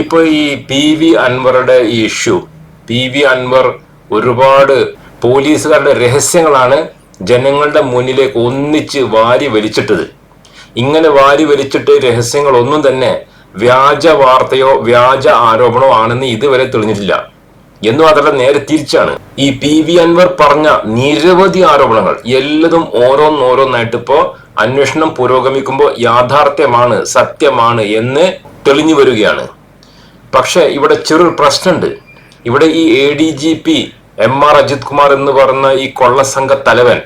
ഇപ്പൊ ഈ P V അൻവറുടെ ഈ ഇഷ്യൂ പി വി അൻവർ ഒരുപാട് പോലീസുകാരുടെ രഹസ്യങ്ങളാണ് ജനങ്ങളുടെ മുന്നിലേക്ക് ഒന്നിച്ച് വാരി വലിച്ചിട്ടത്. ഇങ്ങനെ വാരി വലിച്ചിട്ട് രഹസ്യങ്ങളൊന്നും തന്നെ വ്യാജ വാർത്തയോ വ്യാജ ആരോപണമോ ആണെന്ന് ഇതുവരെ തെളിഞ്ഞിട്ടില്ല. എന്നും അതല്ല നേരെ തിരിച്ചാണ്. ഈ പി വി അൻവർ പറഞ്ഞ നിരവധി ആരോപണങ്ങൾ എല്ലതും ഓരോന്നോരോന്നായിട്ട് ഇപ്പോ അന്വേഷണം പുരോഗമിക്കുമ്പോൾ യാഥാർത്ഥ്യമാണ് സത്യമാണ് എന്ന് തെളിഞ്ഞു വരികയാണ്. പക്ഷെ ഇവിടെ ചെറിയൊരു പ്രശ്നമുണ്ട്. ഇവിടെ ഈ A D G P M R Ajith Kumar എന്ന് പറയുന്ന ഈ കൊള്ളസംഘ തലവൻ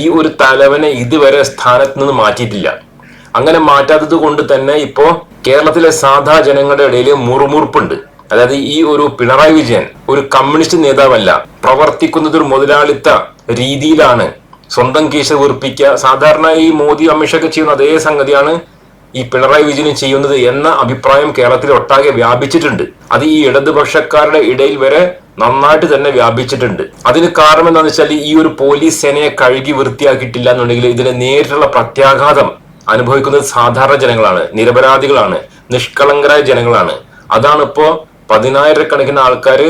ഈ ഒരു തലവനെ ഇതുവരെ സ്ഥാനത്ത് നിന്ന് മാറ്റിയിട്ടില്ല. അങ്ങനെ മാറ്റാത്തത് കൊണ്ട് തന്നെ ഇപ്പോ കേരളത്തിലെ സാധാ ജനങ്ങളുടെ ഇടയിൽ മുറുമുറുപ്പുണ്ട്. അതായത് ഈ ഒരു പിണറായി വിജയൻ ഒരു കമ്മ്യൂണിസ്റ്റ് നേതാവല്ല പ്രവർത്തിക്കുന്നത് ഒരു മുതലാളിത്ത രീതിയിലാണ് സ്വന്തം കീശ വീർപ്പിക്കുക സാധാരണ ഈ മോദി അമിത്ഷൊക്കെ ചെയ്യുന്ന അതേ സംഗതിയാണ് ഈ പിണറായി വിജയനും ചെയ്യുന്നത് എന്ന അഭിപ്രായം കേരളത്തിൽ ഒട്ടാകെ വ്യാപിച്ചിട്ടുണ്ട്. അത് ഈ ഇടതുപക്ഷക്കാരുടെ ഇടയിൽ വരെ നന്നായിട്ട് തന്നെ വ്യാപിച്ചിട്ടുണ്ട്. അതിന് കാരണം എന്താണെന്ന് വെച്ചാൽ ഈ ഒരു പോലീസ് സേനയെ കഴുകി വൃത്തിയാക്കിയിട്ടില്ല എന്നുണ്ടെങ്കിൽ ഇതിന് നേരിട്ടുള്ള പ്രത്യാഘാതം അനുഭവിക്കുന്നത് സാധാരണ ജനങ്ങളാണ് നിരപരാധികളാണ് നിഷ്കളങ്കരായ ജനങ്ങളാണ്. അതാണ് ഇപ്പോ പതിനായിരക്കണക്കിന് ആൾക്കാർ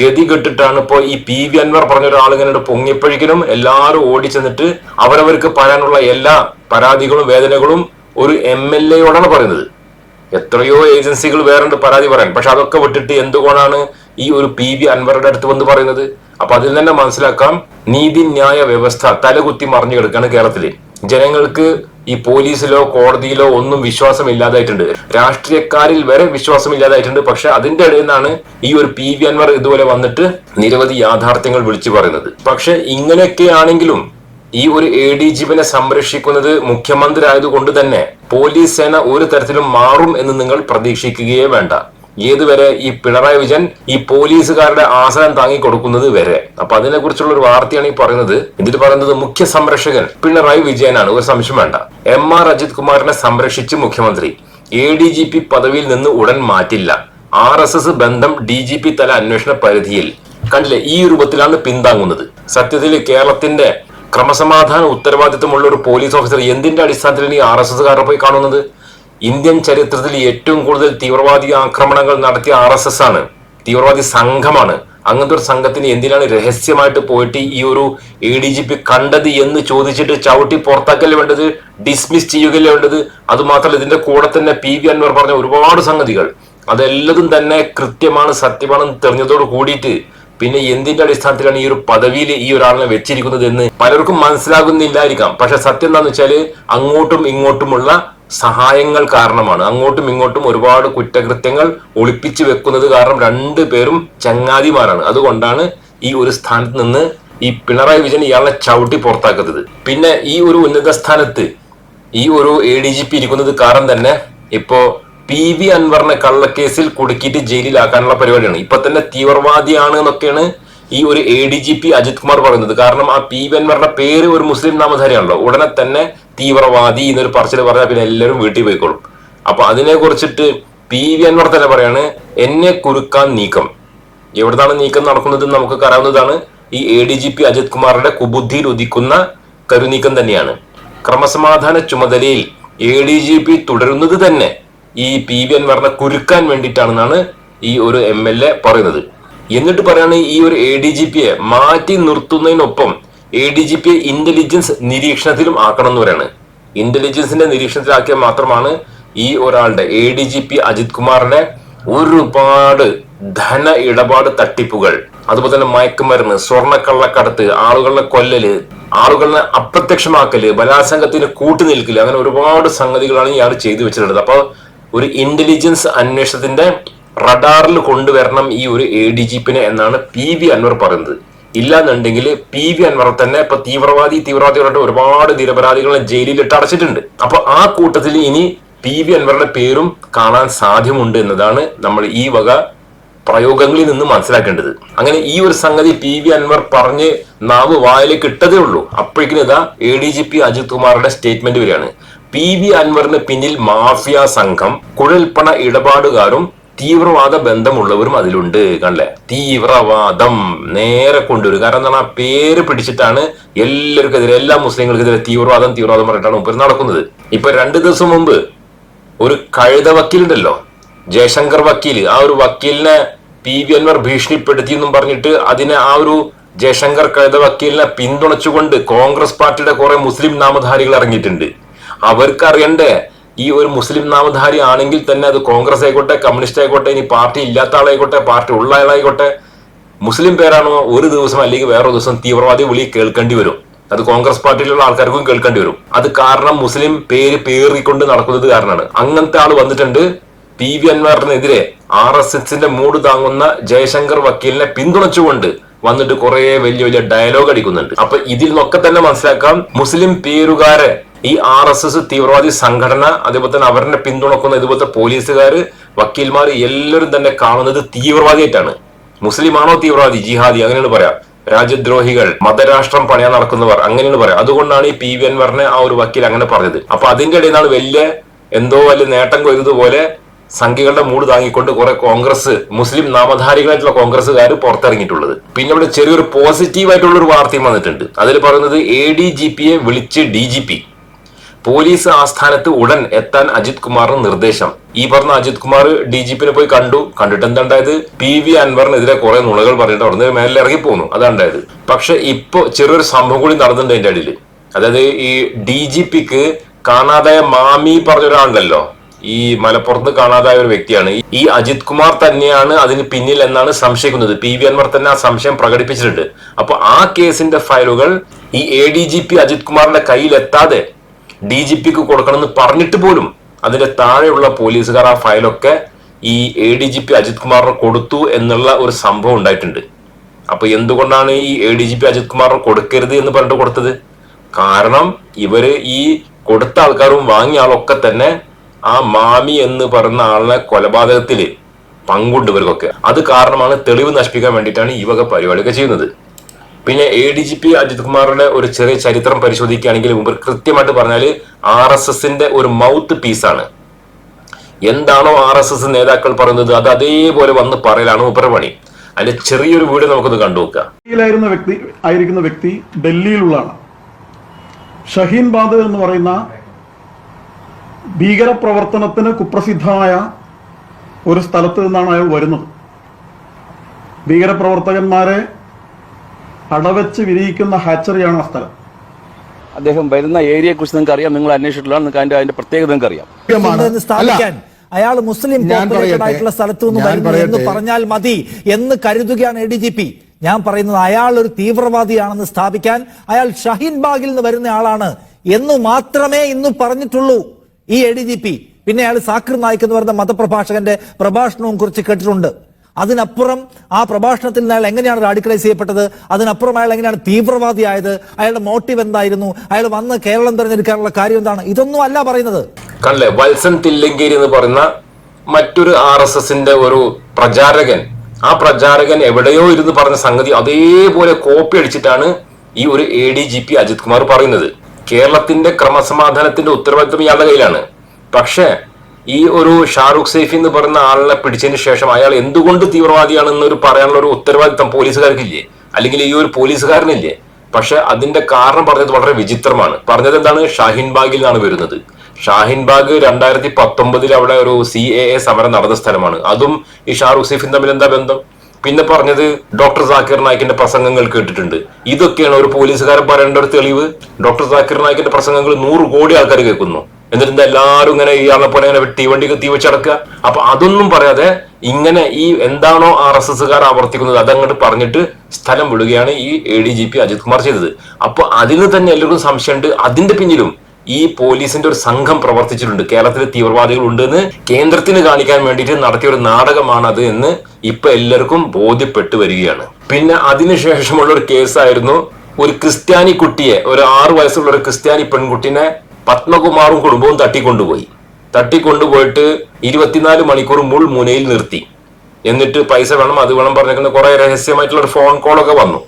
ഗതി കെട്ടിട്ടാണ് ഇപ്പോ ഈ പി വി അൻവർ പറഞ്ഞ ഒരാൾ ഇങ്ങനെ പൊങ്ങിയപ്പോഴേക്കിനും എല്ലാവരും ഓടിച്ചെന്നിട്ട് അവരവർക്ക് പറയാനുള്ള എല്ലാ പരാതികളും വേദനകളും ഒരു എം എൽ എയോടാണ് പറയുന്നത്. എത്രയോ ഏജൻസികൾ വേറുണ്ട് പരാതി പറയാൻ. പക്ഷെ അതൊക്കെ വിട്ടിട്ട് എന്തുകൊണ്ടാണ് ഈ ഒരു പി വി അൻവറുടെ അടുത്ത് വന്ന് പറയുന്നത്? അപ്പൊ അതിൽ തന്നെ മനസ്സിലാക്കാം നീതിന്യായ വ്യവസ്ഥ തലകുത്തി മറിഞ്ഞു കിടക്കുകയാണ് കേരളത്തിൽ ജനങ്ങൾക്ക് ഈ പോലീസിലോ കോടതിയിലോ ഒന്നും വിശ്വാസം ഇല്ലാതായിട്ടുണ്ട് രാഷ്ട്രീയക്കാരിൽ വരെ വിശ്വാസം ഇല്ലാതായിട്ടുണ്ട് പക്ഷെ അതിന്റെ ഇടയിൽ നിന്നാണ് ഈ ഒരു പി വി അൻവർ ഇതുപോലെ വന്നിട്ട് നിരവധി യാഥാർത്ഥ്യങ്ങൾ വിളിച്ചു പറയുന്നത്. പക്ഷെ ഇങ്ങനെയൊക്കെ ആണെങ്കിലും ഈ ഒരു എ ഡി ജിപിനെ സംരക്ഷിക്കുന്നത് മുഖ്യമന്ത്രി ആയതുകൊണ്ട് തന്നെ പോലീസ് സേന ഒരു തരത്തിലും മാറും എന്ന് നിങ്ങൾ പ്രതീക്ഷിക്കുകയേ വേണ്ട. ഏതുവരെ ഈ പിണറായി വിജയൻ ഈ പോലീസുകാരുടെ ആസനം താങ്ങി കൊടുക്കുന്നത് വരെ. അപ്പൊ അതിനെ കുറിച്ചുള്ള ഒരു വാർത്തയാണ് ഈ പറയുന്നത്. ഇതിൽ പറയുന്നത് മുഖ്യ സംരക്ഷകൻ പിണറായി വിജയനാണ്. ഒരു സംശയം വേണ്ട. എം ആർ അജിത് കുമാറിനെ സംരക്ഷിച്ച് മുഖ്യമന്ത്രി എ ഡി ജി പി പദവിയിൽ നിന്ന് ഉടൻ മാറ്റില്ല. ആർ എസ് എസ് ബന്ധം ഡി ജി പി തല അന്വേഷണ പരിധിയിൽ. കണ്ടില്ലേ? ഈ രൂപത്തിലാണ് പിന്താങ്ങുന്നത്. സത്യത്തിൽ കേരളത്തിന്റെ ക്രമസമാധാന ഉത്തരവാദിത്തമുള്ള ഒരു പോലീസ് ഓഫീസർ എന്തിന്റെ അടിസ്ഥാനത്തിൽ ഈ ആർ എസ് എസ്സുകാരെ പോയി കാണുന്നത്? ഇന്ത്യൻ ചരിത്രത്തിൽ ഏറ്റവും കൂടുതൽ തീവ്രവാദി ആക്രമണങ്ങൾ നടത്തിയ ആർ എസ് എസ് ആണ് തീവ്രവാദി സംഘമാണ്. അങ്ങനത്തെ ഒരു സംഘത്തിന് എന്തിനാണ് രഹസ്യമായിട്ട് പോയിട്ട് ഈ ഒരു എ ഡി ജി പി കണ്ടത് എന്ന് ചോദിച്ചിട്ട് ചവിട്ടി പുറത്താക്കല്ലേ വേണ്ടത്? ഡിസ്മിസ് ചെയ്യുകയല്ലേ വേണ്ടത്? അതുമാത്രമല്ല ഇതിന്റെ കൂടെ തന്നെ പി വി അൻവർ പറഞ്ഞ ഒരുപാട് സംഗതികൾ. അതെല്ലതും തന്നെ കൃത്യമാണ് സത്യമാണെന്ന് തെളിഞ്ഞതോട് കൂടിയിട്ട് പിന്നെ എന്തിന്റെ അടിസ്ഥാനത്തിലാണ് ഈ ഒരു പദവിയിൽ ഈ ഒരാളിനെ വെച്ചിരിക്കുന്നത് എന്ന് പലർക്കും മനസ്സിലാകുന്നില്ലായിരിക്കാം. പക്ഷെ സത്യം എന്താന്ന് വെച്ചാൽ അങ്ങോട്ടും ഇങ്ങോട്ടുമുള്ള സഹായങ്ങൾ കാരണമാണ്. അങ്ങോട്ടും ഇങ്ങോട്ടും ഒരുപാട് കുറ്റകൃത്യങ്ങൾ ഒളിപ്പിച്ചു വെക്കുന്നത് കാരണം രണ്ടു പേരും ചങ്ങാതിമാരാണ്. അതുകൊണ്ടാണ് ഈ ഒരു സ്ഥാനത്ത് നിന്ന് ഈ പിണറായി വിജയൻ ഇയാളെ ചവിട്ടി പുറത്താക്കുന്നത്. പിന്നെ ഈ ഒരു ഉന്നത സ്ഥാനത്ത് ഈ ഒരു എ ഡി ജി പി ഇരിക്കുന്നത് കാരണം തന്നെ ഇപ്പോ പി വി അൻവറിനെ കള്ളക്കേസിൽ കുടുക്കിയിട്ട് ജയിലിലാക്കാനുള്ള പരിപാടിയാണ്. ഇപ്പൊ തന്നെ തീവ്രവാദിയാണ് എന്നൊക്കെയാണ് ഈ ഒരു A D G P Ajith Kumar പറയുന്നത്. കാരണം ആ പി വി അൻവറിന്റെ പേര് ഒരു മുസ്ലിം നാമധാരിയാണല്ലോ. ഉടനെ തന്നെ തീവ്രവാദി എന്നൊരു പറച്ചിൽ പറഞ്ഞാൽ പിന്നെ എല്ലാവരും വീട്ടിൽ പോയിക്കോളും. അപ്പൊ അതിനെ കുറിച്ചിട്ട് പി വി അൻവർ തന്നെ പറയാണ് എന്നെ കുറുക്കാൻ നീക്കം. എവിടുന്നാണ് നീക്കം നടക്കുന്നത് നമുക്ക് അറിയാവുന്നതാണ്. ഈ A D G P Ajith കുമാറിന്റെ കുബുദ്ധിയിൽ ഉദിക്കുന്ന കരുനീക്കം തന്നെയാണ്. ക്രമസമാധാന ചുമതലയിൽ എ ഡി ജി പി തുടരുന്നത് തന്നെ ഈ പി വി അൻവറിനെ കുരുക്കാൻ വേണ്ടിയിട്ടാണെന്നാണ് ഈ ഒരു എം എൽ എ പറയുന്നത്. എന്നിട്ട് പറയാണ് ഈ ഒരു എ ഡി ജി പിയെ മാറ്റി നിർത്തുന്നതിനൊപ്പം എ ഡി ജി പിയെ ഇന്റലിജൻസ് നിരീക്ഷണത്തിലും ആക്കണം എന്ന് പറയാണ്. ഇന്റലിജൻസിന്റെ നിരീക്ഷണത്തിലാക്കിയാൽ മാത്രമാണ് ഈ ഒരാളുടെ A D G P Ajith കുമാറിന്റെ ഒരുപാട് ധന ഇടപാട് തട്ടിപ്പുകൾ അതുപോലെ തന്നെ മയക്കുമരുന്ന് സ്വർണക്കള്ളക്കടത്ത് ആളുകളെ കൊല്ലല് ആളുകളെ അപ്രത്യക്ഷമാക്കൽ ബലാത്സംഗത്തിന് കൂട്ടുനിൽക്കൽ അങ്ങനെ ഒരുപാട് സംഗതികളാണ് ഇയാൾ ചെയ്തു വെച്ചിട്ടുള്ളത്. അപ്പൊ ഒരു ഇന്റലിജൻസ് അന്വേഷണത്തിന്റെ റഡാറിൽ കൊണ്ടുവരണം ഈ ഒരു എ ഡി ജി പിനെ എന്നാണ് പി വി അൻവർ പറയുന്നത്. ഇല്ലാന്നുണ്ടെങ്കിൽ പി വി അൻവർ തന്നെ ഇപ്പൊ തീവ്രവാദി തീവ്രവാദികളായിട്ട് ഒരുപാട് നിരപരാധികളെ ജയിലിലിട്ട് അടച്ചിട്ടുണ്ട്. അപ്പൊ ആ കൂട്ടത്തിൽ ഇനി പി വി അൻവറുടെ പേരും കാണാൻ സാധ്യമുണ്ട് എന്നതാണ് നമ്മൾ ഈ വക പ്രയോഗങ്ങളിൽ നിന്ന് മനസ്സിലാക്കേണ്ടത്. അങ്ങനെ ഈ ഒരു സംഗതി പി വി അൻവർ പറഞ്ഞ് നാവ് വായിലേക്ക് ഇട്ടതേ ഉള്ളൂ. അപ്പോഴേക്കും ഇതാ A D G P Ajith കുമാറുടെ statement വരികയാണ്. പി വി അൻവറിന് പിന്നിൽ മാഫിയ സംഘം കുഴൽപ്പണ ഇടപാടുകാരും തീവ്രവാദ ബന്ധമുള്ളവരും അതിലുണ്ട് കണ്ടല്ലേ? തീവ്രവാദം നേരെ കൊണ്ടുവരും. കാരണം എന്താണ്? ആ പേര് പിടിച്ചിട്ടാണ് എല്ലാവർക്കെതിരെ എല്ലാ മുസ്ലിങ്ങൾക്കെതിരെ തീവ്രവാദം തീവ്രവാദം പറഞ്ഞിട്ടാണ് മുമ്പ് നടക്കുന്നത്. ഇപ്പൊ രണ്ടു ദിവസം മുമ്പ് ഒരു കഴുത വക്കീലുണ്ടല്ലോ? ജയശങ്കർ വക്കീൽ ആ ഒരു വക്കീലിനെ പി വി അൻവർ ഭീഷണിപ്പെടുത്തി എന്നും പറഞ്ഞിട്ട് അതിനെ ആ ഒരു ജയശങ്കർ കഴുത വക്കീലിനെ പിന്തുണച്ചുകൊണ്ട് കോൺഗ്രസ് പാർട്ടിയുടെ കുറെ മുസ്ലിം നാമധാരികൾ ഇറങ്ങിയിട്ടുണ്ട്. അവർക്ക് അറിയണ്ടേ ഈ ഒരു മുസ്ലിം നാമധാരി ആണെങ്കിൽ തന്നെ അത് കോൺഗ്രസ് ആയിക്കോട്ടെ കമ്മ്യൂണിസ്റ്റ് ആയിക്കോട്ടെ ഇനി പാർട്ടി ഇല്ലാത്ത ആളായിക്കോട്ടെ പാർട്ടി ഉള്ള ആളായിക്കോട്ടെ മുസ്ലിം പേരാണോ ഒരു ദിവസം അല്ലെങ്കിൽ വേറെ ദിവസം തീവ്രവാദി വിളി കേൾക്കേണ്ടി വരും. അത് കോൺഗ്രസ് പാർട്ടിയിലുള്ള ആൾക്കാർക്കും കേൾക്കേണ്ടി വരും. അത് കാരണം മുസ്ലിം പേര് പേറിക്കൊണ്ട് നടക്കുന്നത് കാരണമാണ്. അങ്ങനത്തെ ആൾ വന്നിട്ടുണ്ട്. പി വി അൻവാറിനെതിരെ ആർ എസ് എസിന്റെ മൂട് താങ്ങുന്ന ജയശങ്കർ വക്കീലിനെ പിന്തുണച്ചുകൊണ്ട് വന്നിട്ട് കുറെ വലിയ വലിയ ഡയലോഗ് അടിക്കുന്നുണ്ട്. അപ്പൊ ഇതിൽ നിന്നൊക്കെ തന്നെ മനസ്സിലാക്കാം മുസ്ലിം പേരുകാരെ ഈ ആർ എസ് എസ് തീവ്രവാദി സംഘടന അതേപോലെ തന്നെ അവരെ പിന്തുണക്കുന്ന ഇതുപോലത്തെ പോലീസുകാർ വക്കീൽമാർ എല്ലാവരും തന്നെ കാണുന്നത് തീവ്രവാദിയായിട്ടാണ്. മുസ്ലിമാണോ തീവ്രവാദി ജിഹാദി അങ്ങനെയാണ് പറയാം. രാജ്യദ്രോഹികൾ മതരാഷ്ട്രം പണിയാൻ നടക്കുന്നവർ അങ്ങനെയാണ് പറയാം. അതുകൊണ്ടാണ് ഈ പി വി അൻവറിനെ ആ ഒരു വക്കീൽ അങ്ങനെ പറഞ്ഞത്. അപ്പൊ അതിന്റെ ഇടയിൽ നിന്നാണ് വലിയ എന്തോ വലിയ നേട്ടം കൊയ്തതുപോലെ സംഖ്യകളുടെ മൂട് താങ്ങിക്കൊണ്ട് കുറെ കോൺഗ്രസ് മുസ്ലിം നാമധാരികളായിട്ടുള്ള കോൺഗ്രസ്സുകാർ പുറത്തിറങ്ങിയിട്ടുള്ളത്. പിന്നെ ഇവിടെ ചെറിയൊരു പോസിറ്റീവ് ആയിട്ടുള്ള ഒരു വാർത്തയും വന്നിട്ടുണ്ട്. അതിൽ പറയുന്നത് എ ഡി ജി പിയെ വിളിച്ച് ഡി ജി പി പോലീസ് ആസ്ഥാനത്ത് ഉടൻ എത്താൻ അജിത് കുമാറിന് നിർദ്ദേശം. ഈ പറഞ്ഞ അജിത് കുമാർ ഡി ജി പിനെ പോയി കണ്ടു. കണ്ടിട്ട് എന്താ ഉണ്ടായത്? പി വി അൻവറിനെതിരെ കുറെ നുണകൾ പറഞ്ഞിട്ട് അവിടുന്ന് മേലിൽ ഇറങ്ങി പോന്നു. അതാണ് ഉണ്ടായത്. പക്ഷെ ഇപ്പൊ ചെറിയൊരു സംഭവം കൂടി നടന്നിട്ടുണ്ട് അതിന്റെ അടിയിൽ. അതായത് ഈ ഡി ജി പിക്ക് കാണാതായ മാമി പറഞ്ഞ ഒരാളുണ്ടല്ലോ. ഈ മലപ്പുറത്ത് കാണാതായ ഒരു വ്യക്തിയാണ്. ഈ അജിത് കുമാർ തന്നെയാണ് അതിന് പിന്നിൽ എന്നാണ് സംശയിക്കുന്നത്. പി വി അൻവർ തന്നെ ആ സംശയം പ്രകടിപ്പിച്ചിട്ടുണ്ട്. അപ്പൊ ആ കേസിന്റെ ഫയലുകൾ ഈ A D G P Ajith കുമാറിന്റെ കയ്യിൽ എത്താതെ ഡി ജി പിക്ക് കൊടുക്കണമെന്ന് പറഞ്ഞിട്ട് പോലും അതിന്റെ താഴെയുള്ള പോലീസുകാർ ആ ഫയലൊക്കെ ഈ A D G P Ajith കുമാറിന് കൊടുത്തു എന്നുള്ള ഒരു സംഭവം ഉണ്ടായിട്ടുണ്ട്. അപ്പൊ എന്തുകൊണ്ടാണ് ഈ A D G P Ajith കുമാറിന് കൊടുക്കരുത് എന്ന് പറഞ്ഞിട്ട് കൊടുത്തത്? കാരണം ഇവർ ഈ കൊടുത്ത ആൾക്കാരും വാങ്ങിയ ആളൊക്കെ തന്നെ ആ മാമി എന്ന് പറയുന്ന ആളിനെ കൊലപാതകത്തിൽ പങ്കുണ്ട് ഇവർക്കൊക്കെ. അത് കാരണമാണ് തെളിവ് നശിപ്പിക്കാൻ വേണ്ടിയിട്ടാണ് ഈ വക പരിപാടിയൊക്കെ ചെയ്യുന്നത്. പിന്നെ A D G P Ajith കുമാറിന്റെ ഒരു ചെറിയ ചരിത്രം പരിശോധിക്കുകയാണെങ്കിൽ മുമ്പ് കൃത്യമായിട്ട് പറഞ്ഞാൽ ആർ എസ് എസിന്റെ ഒരു മൗത്ത് പീസാണ് എന്താണോ ആർ എസ് എസ് നേതാക്കൾ പറയുന്നത് അത് അതേപോലെ വന്ന് പറയലാണ് പണി അതിന്റെ ചെറിയൊരു വീട് നമുക്കൊന്ന് ഡൽഹിയിലായിരുന്ന വ്യക്തി ആയിരിക്കുന്ന വ്യക്തി ഡൽഹിയിലുള്ളതാണ്. ഷഹീൻ ബാദ് എന്ന് പറയുന്ന ഭീകര പ്രവർത്തനത്തിന് കുപ്രസിദ്ധമായ ഒരു സ്ഥലത്ത് നിന്നാണ് അയാൾ വരുന്നത്. ഭീകരപ്രവർത്തകന്മാരെ അടവച്ച് വിരിയിക്കുന്ന ഹാച്ചറിയാണ് ആ സ്ഥലം? അദ്ദേഹം വരുന്ന ഏരിയയെ കുറിച്ച് നിങ്ങൾക്ക് അറിയാം നിങ്ങൾ അന്വേഷിച്ചിട്ടുള്ള നിങ്ങൾക്ക് അതിന്റെ അതിന്റെ പ്രത്യേകത നിങ്ങൾക്ക് അറിയാം. സ്ഥാപിക്കാൻ. അയാൾ മുസ്ലിം. ആയിട്ടുള്ള സ്ഥലത്തു നിന്ന് വരുന്നു എന്ന് പറഞ്ഞാൽ മതി എന്ന് കരുതുകയാണ് എ ഡി ജി പി ഞാൻ പറയുന്നത് അയാൾ ഒരു തീവ്രവാദിയാണെന്ന് സ്ഥാപിക്കാൻ അയാൾ ഷഹീൻ ബാഗിൽ നിന്ന് വരുന്ന ആളാണ് എന്ന് മാത്രമേ ഇന്ന് പറഞ്ഞിട്ടുള്ളൂ ഈ എ ഡി ജി പി പിന്നെ അയാൾ സാക്കിർ നായിക് എന്ന് പറയുന്ന മതപ്രഭാഷകന്റെ പ്രഭാഷണവും കുറിച്ച് കേട്ടിട്ടുണ്ട്. അതിനപ്പുറം ആ പ്രഭാഷണത്തിൽ അയാൾ എങ്ങനെയാണ് റാഡിക്കലൈസ് ചെയ്യപ്പെട്ടത്? അതിനപ്പുറം അയാൾ എങ്ങനെയാണ് തീവ്രവാദിയായത്? അയാളുടെ മോട്ടീവ് എന്തായിരുന്നു? അയാൾ വന്ന് കേരളം തിരഞ്ഞെടുക്കാനുള്ള കാര്യം എന്താണ്? ഇതൊന്നും അല്ല പറയുന്നത്. കണ്ടല്ലേ? വത്സൻ തില്ലങ്കേരി എന്ന് പറയുന്ന മറ്റൊരു ആർ എസ് എസിന്റെ ഒരു പ്രചാരകൻ. ആ പ്രചാരകൻ എവിടെയോ ഇരുന്ന് പറഞ്ഞ സംഗതി അതേപോലെ കോപ്പി അടിച്ചിട്ടാണ് ഈ ഒരു A D G P Ajith Kumar പറയുന്നത്. കേരളത്തിന്റെ ക്രമസമാധാനത്തിന്റെ ഉത്തരവാദിത്വം ഇയാളുടെ കയ്യിലാണ്. പക്ഷേ ഈ ഒരു ഷാറുഖ് സൈഫി എന്ന് പറയുന്ന ആളിനെ പിടിച്ചതിന് ശേഷം അയാൾ എന്തുകൊണ്ട് തീവ്രവാദിയാണെന്ന് ഒരു പറയാനുള്ള ഒരു ഉത്തരവാദിത്തം പോലീസുകാർക്കില്ലേ? അല്ലെങ്കിൽ ഈ ഒരു പോലീസുകാരനില്ലേ? പക്ഷെ അതിന്റെ കാരണം പറഞ്ഞത് വളരെ വിചിത്രമാണ്. പറഞ്ഞത് എന്താണ് ഷാഹിൻ ബാഗിൽ നിന്നാണ് വരുന്നത്. ഷാഹിൻ ബാഗ് രണ്ടായിരത്തി പത്തൊമ്പതിൽ അവിടെ ഒരു സി എ എ സമരം നടന്ന സ്ഥലമാണ്. അതും ഈ ഷാറുഖ് സൈഫിൻ തമ്മിൽ എന്താ ബന്ധം? പിന്നെ പറഞ്ഞത് ഡോക്ടർ സാക്കിർ നായിക്കിന്റെ പ്രസംഗങ്ങൾ കേട്ടിട്ടുണ്ട്. ഇതൊക്കെയാണ് ഒരു പോലീസുകാരൻ പറയേണ്ട ഒരു തെളിവ്. ഡോക്ടർ സാക്കിർ നായിക്കിന്റെ പ്രസംഗങ്ങൾ നൂറ് കോടി ആൾക്കാർ കേൾക്കുന്നു. എന്നിട്ട് എല്ലാവരും ഇങ്ങനെ ഇയാളെ പോലെ ഇങ്ങനെ തീവണ്ടിക്ക് തീ വെച്ചടക്കുക അപ്പൊ അതൊന്നും പറയാതെ ഇങ്ങനെ ഈ എന്താണോ ആർ എസ് എസ്സുകാർ ആവർത്തിക്കുന്നത് അതങ്ങോട്ട് പറഞ്ഞിട്ട് സ്ഥലം വിടുകയാണ് ഈ A D G P Ajith Kumar ചെയ്തത്. അപ്പൊ അതിന് തന്നെ എല്ലാവർക്കും സംശയമുണ്ട്. അതിന്റെ പിന്നിലും ഈ പോലീസിന്റെ ഒരു സംഘം പ്രവർത്തിച്ചിട്ടുണ്ട്. കേരളത്തിൽ തീവ്രവാദികൾ ഉണ്ടെന്ന് കേന്ദ്രത്തിന് കാണിക്കാൻ വേണ്ടിയിട്ട് നടത്തിയ ഒരു നാടകമാണ് അത് എന്ന് ഇപ്പൊ എല്ലാവർക്കും ബോധ്യപ്പെട്ടു വരികയാണ്. പിന്നെ അതിനുശേഷമുള്ള ഒരു കേസായിരുന്നു ഒരു ക്രിസ്ത്യാനി കുട്ടിയെ ഒരു ആറു വയസ്സുള്ള ഒരു ക്രിസ്ത്യാനി പെൺകുട്ടിനെ പത്മകുമാറും കുടുംബവും തട്ടിക്കൊണ്ടുപോയി. തട്ടിക്കൊണ്ടുപോയിട്ട് ഇരുപത്തിനാല് മണിക്കൂർ മുൾ മുനയിൽ നിർത്തി. എന്നിട്ട് പൈസ വേണം അത് വേണം പറഞ്ഞേക്കുന്ന കുറെ രഹസ്യമായിട്ടുള്ള ഒരു ഫോൺ കോളൊക്കെ വന്നു.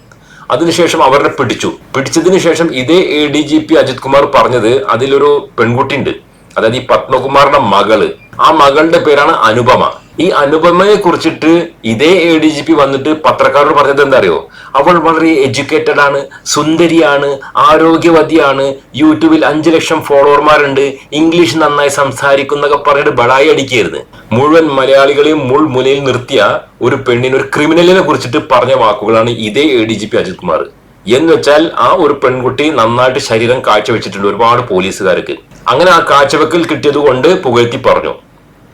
അതിനുശേഷം അവരെ പിടിച്ചു. പിടിച്ചതിന് ശേഷം ഇതേ A D G P Ajith Kumar പറഞ്ഞത് അതിലൊരു പെൺകുട്ടി ഉണ്ട് അതായത് ഈ പത്മകുമാറിന്റെ മകൾ. ആ മകളുടെ പേരാണ് അനുപമ. ഈ അനുപമയെ കുറിച്ചിട്ട് ഇതേ എ ഡി ജി പി വന്നിട്ട് പത്രക്കാരോട് പറഞ്ഞത് എന്താ അറിയോ അവൾ വളരെ എഡ്യൂക്കേറ്റഡ് ആണ് സുന്ദരിയാണ് ആരോഗ്യവതിയാണ്. യൂട്യൂബിൽ അഞ്ചു ലക്ഷം ഫോളോവർമാരുണ്ട്. ഇംഗ്ലീഷ് നന്നായി സംസാരിക്കുന്നൊക്കെ പറഞ്ഞിട്ട് ബളായി അടിക്കരുത് മുഴുവൻ മലയാളികളെയും മുൾമുനയിൽ നിർത്തിയ ഒരു പെണ്ണിന് ഒരു ക്രിമിനലിനെ കുറിച്ചിട്ട് പറഞ്ഞ വാക്കുകളാണ് ഇതേ A D G P Ajith Kumar. എന്ന് വെച്ചാൽ ആ ഒരു പെൺകുട്ടി നന്നായിട്ട് ശരീരം കാഴ്ചവെച്ചിട്ടുണ്ട് ഒരുപാട് പോലീസുകാർക്ക്. അങ്ങനെ ആ കാഴ്ചവെക്കൽ കിട്ടിയത് കൊണ്ട് പുകഴ്ത്തി പറഞ്ഞു.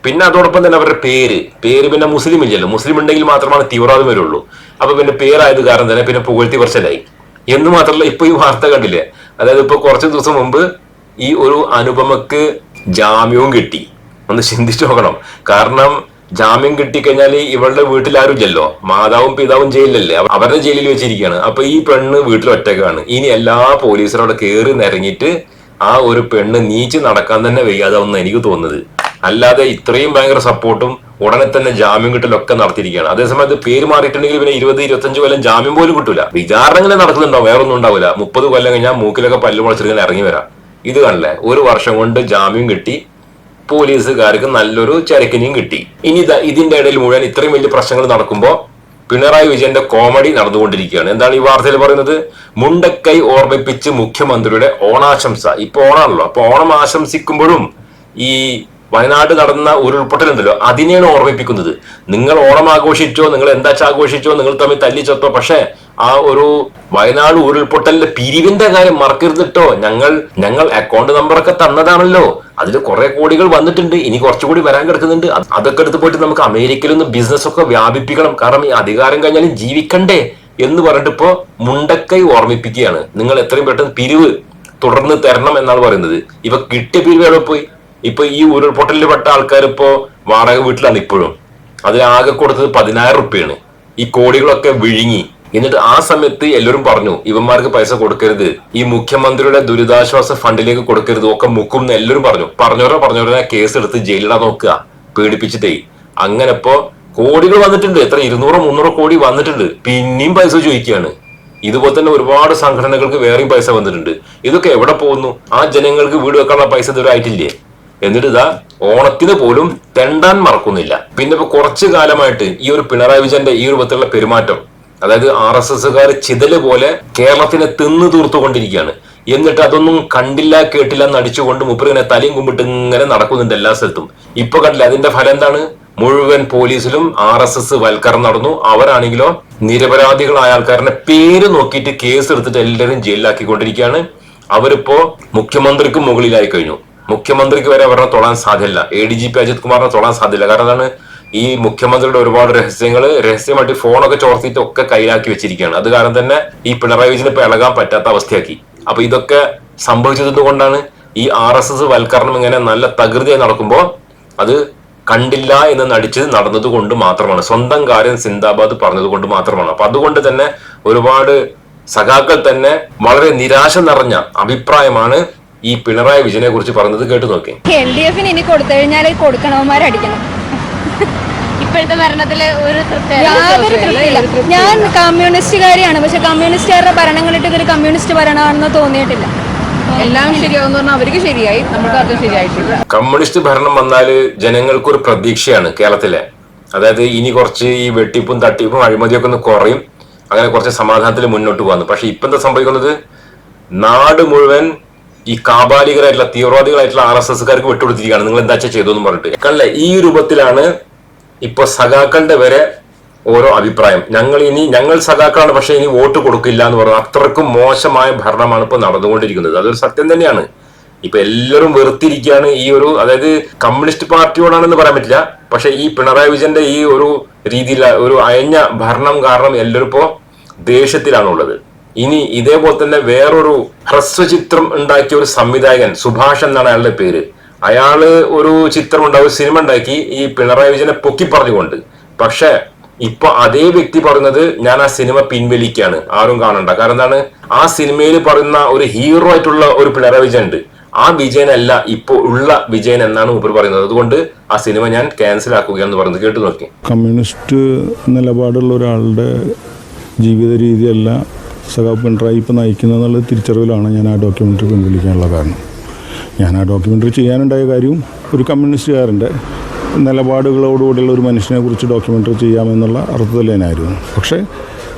പിന്നെ അതോടൊപ്പം തന്നെ അവരുടെ പേര്. പേര് പിന്നെ മുസ്ലിം ഇല്ലല്ലോ. മുസ്ലിം ഉണ്ടെങ്കിൽ മാത്രമാണ് തീവ്രവാദം വരുള്ളൂ. അപ്പൊ പിന്നെ പേരായത് കാരണം തന്നെ പിന്നെ പുകഴ്ത്തി കുറച്ചലായി എന്ന് മാത്രമല്ല ഇപ്പൊ ഈ വാർത്ത കണ്ടില്ലേ? അതായത് ഇപ്പൊ കുറച്ച് ദിവസം മുമ്പ് ഈ ഒരു അനുപമക്ക് ജാമ്യവും കിട്ടി. ഒന്ന് ചിന്തിച്ചു നോക്കണം. കാരണം ജാമ്യം കിട്ടിക്കഴിഞ്ഞാൽ ഇവളുടെ വീട്ടിൽ ആരും ഇല്ലല്ലോ. മാതാവും പിതാവും ജയിലിലല്ലേ? അവ- അവരുടെ ജയിലിൽ വെച്ചിരിക്കുകയാണ്. അപ്പൊ ഈ പെണ്ണ് വീട്ടിൽ ഒറ്റക്കാണ് ഇനി എല്ലാ പോലീസരും അവിടെ കയറി ആ ഒരു പെണ്ണ് നീച്ച് നടക്കാൻ തന്നെ വയ്യാതാവുന്ന എനിക്ക് തോന്നുന്നത്. അല്ലാതെ ഇത്രയും ഭയങ്കര സപ്പോർട്ടും ഉടനെ തന്നെ ജാമ്യം കിട്ടലൊക്കെ നടത്തിയിരിക്കുകയാണ്. അതേസമയത്ത് പേര് മാറിയിട്ടുണ്ടെങ്കിൽ പിന്നെ ഇരുപത് ഇരുപത്തഞ്ച് കൊല്ലം ജാമ്യം പോലും കിട്ടൂല. വിചാരണ ഇങ്ങനെ നടക്കുന്നുണ്ടാവും. വേറെ ഒന്നും ഉണ്ടാവില്ല മുപ്പത് കൊല്ലം കഴിഞ്ഞാൽ മൂക്കിലൊക്കെ പല്ല് മുളച്ചിട്ട് ഇറങ്ങി വരാം. ഇത് കണ്ടല്ലേ? ഒരു വർഷം കൊണ്ട് ജാമ്യം കിട്ടി. പോലീസുകാർക്ക് നല്ലൊരു ചരക്കിനെയും കിട്ടി. ഇനി ഇതിന്റെ ഇടയിൽ മുഴുവൻ ഇത്രയും വലിയ പ്രശ്നങ്ങൾ നടക്കുമ്പോൾ പിണറായി വിജയന്റെ കോമഡി നടന്നുകൊണ്ടിരിക്കുകയാണ്. എന്താണ് ഈ വാർത്തയിൽ പറയുന്നത്? മുണ്ടക്കൈ ഓർമ്മിപ്പിച്ച് മുഖ്യമന്ത്രിയുടെ ഓണാശംസ. ഇപ്പൊ ഓണാണല്ലോ. അപ്പൊ ഓണം ആശംസിക്കുമ്പോഴും ഈ വയനാട് നടന്ന ഉരുൾപൊട്ടലുണ്ടല്ലോ അതിനെയാണ് ഓർമ്മിപ്പിക്കുന്നത്. നിങ്ങൾ ഓണം ആഘോഷിച്ചോ നിങ്ങൾ എന്താച്ചാ ആഘോഷിച്ചോ നിങ്ങൾ തമ്മിൽ തല്ലിച്ചത്തോ പക്ഷേ ആ ഒരു വയനാട് ഉരുൾപൊട്ടലിന്റെ പിരിവിന്റെ കാര്യം മറക്കരുതിട്ടോ. ഞങ്ങൾ ഞങ്ങൾ അക്കൗണ്ട് നമ്പറൊക്കെ തന്നതാണല്ലോ. അതിൽ കുറെ കോടികൾ വന്നിട്ടുണ്ട് ഇനി കുറച്ചുകൂടി വരാൻ കിടക്കുന്നുണ്ട്. അത് അതൊക്കെ എടുത്ത് പോയിട്ട് നമുക്ക് അമേരിക്കയിൽ നിന്ന് ബിസിനസ് ഒക്കെ വ്യാപിപ്പിക്കണം. കാരണം ഈ അധികാരം കഴിഞ്ഞാലും ജീവിക്കണ്ടേ എന്ന് പറഞ്ഞിട്ട് ഇപ്പോ മുണ്ടക്കൈ ഓർമ്മിപ്പിക്കുകയാണ്. നിങ്ങൾ എത്രയും പെട്ടെന്ന് പിരിവ് തുടർന്ന് തരണം എന്നാണ് പറയുന്നത്. ഇവ കിട്ടിയ പിരിവ് പോയി? ഇപ്പൊ ഈ ഉരുൾപൊട്ടലിൽ പെട്ട ആൾക്കാർ ഇപ്പോ വാടക വീട്ടിലാണ് ഇപ്പോഴും. അതിൽ ആകെ കൊടുത്തത് പതിനായിരം റുപ്യാണ്. ഈ കോടികളൊക്കെ വിഴുങ്ങി. എന്നിട്ട് ആ സമയത്ത് എല്ലാവരും പറഞ്ഞു ഇവന്മാർക്ക് പൈസ കൊടുക്കരുത്. ഈ മുഖ്യമന്ത്രിയുടെ ദുരിതാശ്വാസ ഫണ്ടിലേക്ക് കൊടുക്കരുത്. ഒക്കെ മുക്കും എന്ന് എല്ലാവരും പറഞ്ഞു. പറഞ്ഞവരോ പറഞ്ഞവരോ കേസ് എടുത്ത് ജയിലിടാൻ നോക്കുക. പേടിപ്പിച്ചിട്ടേ. അങ്ങനെ ഇപ്പോ കോടികൾ വന്നിട്ടുണ്ട്. എത്ര? ഇരുന്നൂറോ മുന്നൂറോ കോടി വന്നിട്ടുണ്ട്. പിന്നെയും പൈസ ചോദിക്കുകയാണ്. ഇതുപോലെ തന്നെ ഒരുപാട് സംഘടനകൾക്ക് വേറെയും പൈസ വന്നിട്ടുണ്ട്. ഇതൊക്കെ എവിടെ പോകുന്നു? ആ ജനങ്ങൾക്ക് വീട് വെക്കാനുള്ള പൈസ ഇതുവരെ ആയിട്ടില്ലേ? എന്നിട്ട് ഇതാ ഓണത്തിന് പോലും തെണ്ടാൻ മറക്കുന്നില്ല. പിന്നെ ഇപ്പൊ കുറച്ചു കാലമായിട്ട് ഈ ഒരു പിണറായി വിജയന്റെ ഈ രൂപത്തിലുള്ള പെരുമാറ്റം അതായത് ആർ എസ് എസ്സുകാർ ചിതൽ പോലെ കേരളത്തിനെ തിന്നു തീർത്തുകൊണ്ടിരിക്കുകയാണ്. എന്നിട്ട് അതൊന്നും കണ്ടില്ല കേട്ടില്ല എന്ന് അടിച്ചുകൊണ്ട് മുപ്പർ ഇങ്ങനെ തലയും കുമ്പിട്ട് ഇങ്ങനെ നടക്കുന്നുണ്ട് എല്ലാ സ്ഥലത്തും. ഇപ്പൊ കണ്ടില്ല അതിന്റെ ഫലം എന്താണ്? മുഴുവൻ പോലീസിലും ആർ എസ് എസ് വൽക്കരണം നടന്നു. അവരാണെങ്കിലോ നിരപരാധികളായ ആൾക്കാരുടെ പേര് നോക്കിയിട്ട് കേസ് എടുത്തിട്ട് എല്ലാവരും ജയിലിലാക്കിക്കൊണ്ടിരിക്കുകയാണ്. അവരിപ്പോ മുഖ്യമന്ത്രിക്ക് മുകളിലായി കഴിഞ്ഞു. മുഖ്യമന്ത്രിക്ക് വരെ അവരെ തൊടാൻ സാധ്യല്ല. A D G P Ajith കുമാറിനെ തൊടാൻ സാധ്യല്ല. കാരണം എന്താണ്? ഈ മുഖ്യമന്ത്രിയുടെ ഒരുപാട് രഹസ്യങ്ങൾ രഹസ്യമായിട്ട് ഫോണൊക്കെ ചോർത്തിയിട്ട് ഒക്കെ കയ്യിലാക്കി വെച്ചിരിക്കുകയാണ്. അത് കാരണം തന്നെ ഈ പിണറായി വിജയന് ഇപ്പൊ ഇളകാൻ പറ്റാത്ത അവസ്ഥയാക്കി. അപ്പൊ ഇതൊക്കെ സംഭവിച്ചത് കൊണ്ടാണ്? ഈ ആർ എസ് എസ് വൽക്കരണം ഇങ്ങനെ നല്ല തകൃതിയായി നടക്കുമ്പോൾ അത് കണ്ടില്ല എന്ന് നടിച്ച് നടന്നത് കൊണ്ട് മാത്രമാണ്. സ്വന്തം കാര്യം സിന്ദാബാദ് പറഞ്ഞത് കൊണ്ട് മാത്രമാണ്. അപ്പൊ അതുകൊണ്ട് തന്നെ ഒരുപാട് സഖാക്കൾ തന്നെ വളരെ നിരാശ നിറഞ്ഞ അഭിപ്രായമാണ് ഈ പിണറായി വിജയനെ കുറിച്ച് പറഞ്ഞത് കേട്ടു നോക്കി. എൽ ഡി എഫിന് ഇനി കൊടുത്തു കഴിഞ്ഞാൽ കൊടുക്കണവന്മാരടിക്കണം. ഇപ്പോഴത്തെ ഭരണത്തിൽ ഒരു യാതൊരു തൃപ്തിയില്ല. ഞാൻ കമ്മ്യൂണിസ്റ്റുകാരിയാണ്. പക്ഷെ കമ്മ്യൂണിസ്റ്റുകാരുടെ ഭരണം കണ്ടിട്ട് ഇതൊരു കമ്മ്യൂണിസ്റ്റ് ഭരണമാണെന്ന് തോന്നിയിട്ടില്ല. എല്ലാം ശരിയാവുന്ന പറഞ്ഞാൽ അവർക്ക് ശരിയായി. നമുക്ക് അത് ശരിയായിട്ടില്ല. കമ്മ്യൂണിസ്റ്റ് ഭരണം വന്നാൽ ജനങ്ങൾക്കൊരു പ്രതീക്ഷയാണ് കേരളത്തിലെ. അതായത് ഇനി കുറച്ച് ഈ വെട്ടിപ്പും തട്ടിപ്പും അഴിമതിയൊക്കെ ഒന്ന് കുറയും. അങ്ങനെ കുറച്ച് സമാധാനത്തിൽ മുന്നോട്ട് പോകുന്നു. പക്ഷെ ഇപ്പൊ എന്താ സംഭവിക്കുന്നത്? നാട് മുഴുവൻ ഈ കാബാലികരായിട്ടുള്ള തീവ്രവാദികളായിട്ടുള്ള ആർ എസ് എസ്സുകാർക്ക് വിട്ടുകൊടുത്തിരിക്കുകയാണ്. നിങ്ങൾ എന്താ ചെയ്തു എന്ന് പറഞ്ഞിട്ട്. കണ്ടല്ലേ ഈ രൂപത്തിലാണ് ഇപ്പൊ സഖാക്കളുടെ വരെ ഓരോ അഭിപ്രായം. ഞങ്ങൾ ഇനി ഞങ്ങൾ സഖാക്കളാണ് പക്ഷെ ഇനി വോട്ട് കൊടുക്കില്ല എന്ന് പറഞ്ഞു അത്രക്കും മോശമായ ഭരണമാണ് ഇപ്പൊ നടന്നുകൊണ്ടിരിക്കുന്നത്. അതൊരു സത്യം തന്നെയാണ്. ഇപ്പൊ എല്ലാവരും വെറുത്തിരിക്കുകയാണ് ഈ ഒരു അതായത് കമ്മ്യൂണിസ്റ്റ് പാർട്ടിയോടാണെന്ന് പറയാൻ പറ്റില്ല. പക്ഷെ ഈ പിണറായി വിജയന്റെ ഈ ഒരു രീതിയിൽ ഒരു അയഞ്ഞ ഭരണം കാരണം എല്ലാവരും ഇപ്പോ ദേഷ്യത്തിലാണുള്ളത്. ഇനി ഇതേപോലെ തന്നെ വേറൊരു ഹ്രസ്വചിത്രം ഉണ്ടാക്കിയ ഒരു സംവിധായകൻ സുഭാഷ് എന്നാണ് അയാളുടെ പേര്. അയാൾ ഒരു ചിത്രം ഉണ്ടാവും സിനിമ ഉണ്ടാക്കി ഈ പിണറായി വിജയനെ പൊക്കി പറഞ്ഞുകൊണ്ട്. പക്ഷെ ഇപ്പൊ അതേ വ്യക്തി പറയുന്നത് ഞാൻ ആ സിനിമ പിൻവലിക്കുകയാണ് ആരും കാണണ്ട. കാരണം എന്താണ്? ആ സിനിമയിൽ പറയുന്ന ഒരു ഹീറോ ആയിട്ടുള്ള ഒരു പിണറായി വിജയൻ ഉണ്ട്. ആ വിജയനല്ല ഇപ്പൊ ഉള്ള വിജയൻ എന്നാണ് മൂപ്പർ പറയുന്നത്. അതുകൊണ്ട് ആ സിനിമ ഞാൻ ക്യാൻസൽ ആക്കുകയാണെന്ന് പറയുന്നത് കേട്ടു നോക്കി. കമ്മ്യൂണിസ്റ്റ് നിലപാടുള്ള ഒരാളുടെ ജീവിത രീതിയല്ല സഖാവ് പിണറായി ഇപ്പം നയിക്കുന്നതെന്നുള്ള തിരിച്ചറിവിലാണ് ഞാൻ ആ ഡോക്യുമെന്ററി പിൻവലിക്കാനുള്ള കാരണം. ഞാൻ ആ ഡോക്യുമെന്ററി ചെയ്യാനുണ്ടായ കാര്യവും ഒരു കമ്മ്യൂണിസ്റ്റുകാരന്റെ നിലപാടുകളോടുകൂടിയുള്ള ഒരു മനുഷ്യനെ കുറിച്ച് ഡോക്യുമെന്ററി ചെയ്യാമെന്നുള്ള അർത്ഥത്തിൽ തന്നെയായിരുന്നു. പക്ഷേ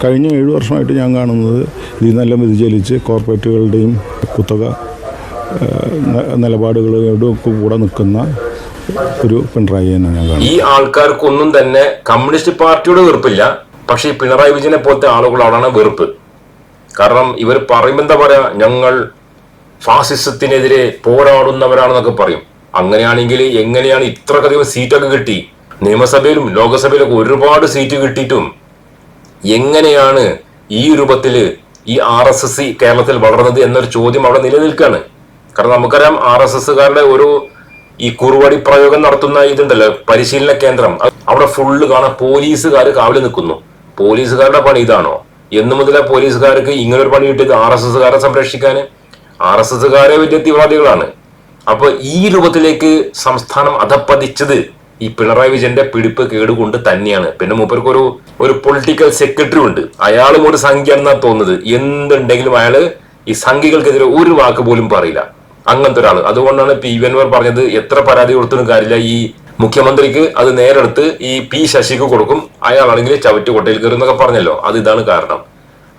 കഴിഞ്ഞ ഏഴ് വർഷമായിട്ട് ഞാൻ കാണുന്നത് ഇതിൽ നല്ല വ്യതിചലിച്ച് കോർപ്പറേറ്റുകളുടെയും കുത്തക നിലപാടുകളോടും കൂടെ നിൽക്കുന്ന ഒരു പിണറായി തന്നെയാണ് ഞാൻ കാണുന്നത് ഈ ആൾക്കാർക്കൊന്നും തന്നെ കമ്മ്യൂണിസ്റ്റ് പാർട്ടിയുടെ വെറുപ്പില്ല. പക്ഷേ പിണറായി വിജയനെ പോലത്തെ ആളുകളോടാണ് വെറുപ്പ്. കാരണം ഇവർ പറയുമ്പോൾ എന്താ പറയാ ഞങ്ങൾ ഫാസിസത്തിനെതിരെ പോരാടുന്നവരാണെന്നൊക്കെ പറയും. അങ്ങനെയാണെങ്കിൽ എങ്ങനെയാണ് ഇത്രക്കധികം സീറ്റൊക്കെ കിട്ടി? നിയമസഭയിലും ലോകസഭയിലൊക്കെ ഒരുപാട് സീറ്റ് കിട്ടിയിട്ടും എങ്ങനെയാണ് ഈ രൂപത്തിൽ ഈ ആർ എസ് എസ് കേരളത്തിൽ വളർന്നത് എന്നൊരു ചോദ്യം അവിടെ നിലനിൽക്കുകയാണ് കാരണം നമുക്കറിയാം ആർ എസ് എസ്സുകാരുടെ ഒരു ഈ കുറുവടി പ്രയോഗം നടത്തുന്ന ഇതുണ്ടല്ലോ പരിശീലന കേന്ദ്രം. അവിടെ ഫുള്ള് കാണാൻ പോലീസുകാർ കാവലി നിൽക്കുന്നു. പോലീസുകാരുടെ പണി ഇതാണോ? എന്നു മുതല പോലീസുകാർക്ക് ഇങ്ങനൊരു പണി കിട്ടിയത്? ആർ എസ് എസ്സുകാരെ സംരക്ഷിക്കാൻ ആർ എസ് എസ്സുകാരെ വലിയ തീവ്രവാദികളാണ്. അപ്പൊ ഈ രൂപത്തിലേക്ക് സംസ്ഥാനം അധപ്പതിച്ചത് ഈ പിണറായി വിജയന്റെ പിടിപ്പ് കേടുകൊണ്ട് തന്നെയാണ്. പിന്നെ മൂപ്പർക്ക് ഒരു ഒരു പൊളിറ്റിക്കൽ സെക്രട്ടറി ഉണ്ട്. അയാളും ഒരു സംഖ്യ എന്നാ തോന്നുന്നത്. എന്തുണ്ടെങ്കിലും അയാൾ ഈ സംഖ്യകൾക്കെതിരെ ഒരു വാക്ക് പോലും പറയില്ല. അങ്ങനത്തെ ഒരാൾ അതുകൊണ്ടാണ് പി വി അൻവർ പറഞ്ഞത് എത്ര പരാതി കൊടുത്തിട്ടും കാര്യമില്ല. ഈ മുഖ്യമന്ത്രിക്ക് അത് നേരെടുത്ത് ഈ പി ശശിക്ക് കൊടുക്കും. അയാളാണെങ്കിൽ ചവിറ്റ് കൊട്ടയിൽ കയറും എന്നൊക്കെ പറഞ്ഞല്ലോ. അത് ഇതാണ് കാരണം.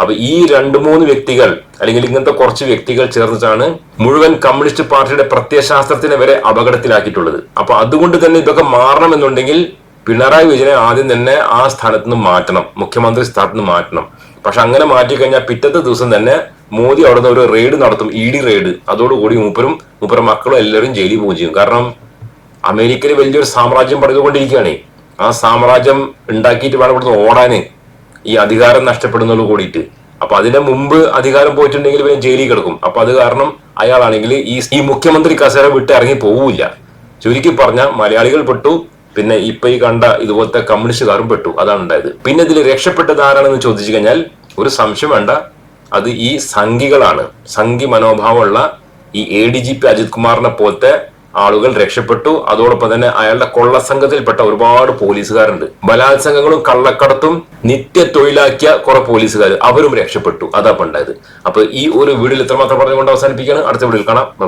അപ്പൊ ഈ രണ്ട് മൂന്ന് വ്യക്തികൾ അല്ലെങ്കിൽ ഇങ്ങനത്തെ കുറച്ച് വ്യക്തികൾ ചേർന്നിട്ടാണ് മുഴുവൻ കമ്മ്യൂണിസ്റ്റ് പാർട്ടിയുടെ പ്രത്യയശാസ്ത്രത്തിനെ വരെ അപകടത്തിലാക്കിയിട്ടുള്ളത്. അപ്പൊ അതുകൊണ്ട് തന്നെ ഇതൊക്കെ മാറണമെന്നുണ്ടെങ്കിൽ പിണറായി വിജയനെ ആദ്യം തന്നെ ആ സ്ഥാനത്ത് നിന്ന് മാറ്റണം. മുഖ്യമന്ത്രി സ്ഥാനത്ത് നിന്ന് മാറ്റണം. പക്ഷെ അങ്ങനെ മാറ്റിക്കഴിഞ്ഞാൽ പിറ്റത്തെ ദിവസം തന്നെ മോദി അവിടെ നിന്ന് ഒരു റെയ്ഡ് നടത്തും. E D raid. അതോടുകൂടി മൂപ്പരും മൂപ്പരും മക്കളും എല്ലാവരും ജയിലിൽ പോവുകയും ചെയ്യും. കാരണം അമേരിക്കയിൽ വലിയൊരു സാമ്രാജ്യം പണിതുകൊണ്ടിരിക്കുകയാണ്. ആ സാമ്രാജ്യം ഉണ്ടാക്കിയിട്ട് വേണം ഇവിടുന്ന് ഓടാന്. ഈ അധികാരം നഷ്ടപ്പെടുന്നതോട് കൂടിയിട്ട്. അപ്പൊ അതിന്റെ മുമ്പ് അധികാരം പോയിട്ടുണ്ടെങ്കിൽ ഇവൻ ജയിലിൽ കിടക്കും. അപ്പൊ അത് കാരണം അയാളാണെങ്കിൽ ഈ ഈ മുഖ്യമന്ത്രി കസേര വിട്ട് ഇറങ്ങി പോവില്ല. ചുരുക്കി പറഞ്ഞ മലയാളികൾ പെട്ടു. പിന്നെ ഇപ്പൊ ഈ കണ്ട ഇതുപോലത്തെ കമ്മ്യൂണിസ്റ്റുകാരും പെട്ടു. അതാണ് ഉണ്ടായത്. പിന്നെ ഇതിൽ രക്ഷപ്പെട്ടത് ആരാണെന്ന് ചോദിച്ചു കഴിഞ്ഞാൽ ഒരു സംശയം വേണ്ട. അത് ഈ സംഘികളാണ്. സംഘി മനോഭാവമുള്ള ഈ A D G P Ajith കുമാറിനെ പോലത്തെ ആളുകൾ രക്ഷപ്പെട്ടു. അതോടൊപ്പം തന്നെ അയാളുടെ കൊള്ളസംഘത്തിൽപ്പെട്ട ഒരുപാട് പോലീസുകാരുണ്ട്. ബലാത്സംഗങ്ങളും കള്ളക്കടത്തും നിത്യ തൊഴിലാക്കിയ കുറെ പോലീസുകാർ അവരും രക്ഷപ്പെട്ടു. അതാ പണ്ടായത് അപ്പൊ ഈ ഒരു വീഡിയോയിൽ ഇത്രമാത്രം പറഞ്ഞുകൊണ്ട് അവസാനിപ്പിക്കുകയാണ്. അടുത്ത വീഡിയോയിൽ കാണാം. ബൈ.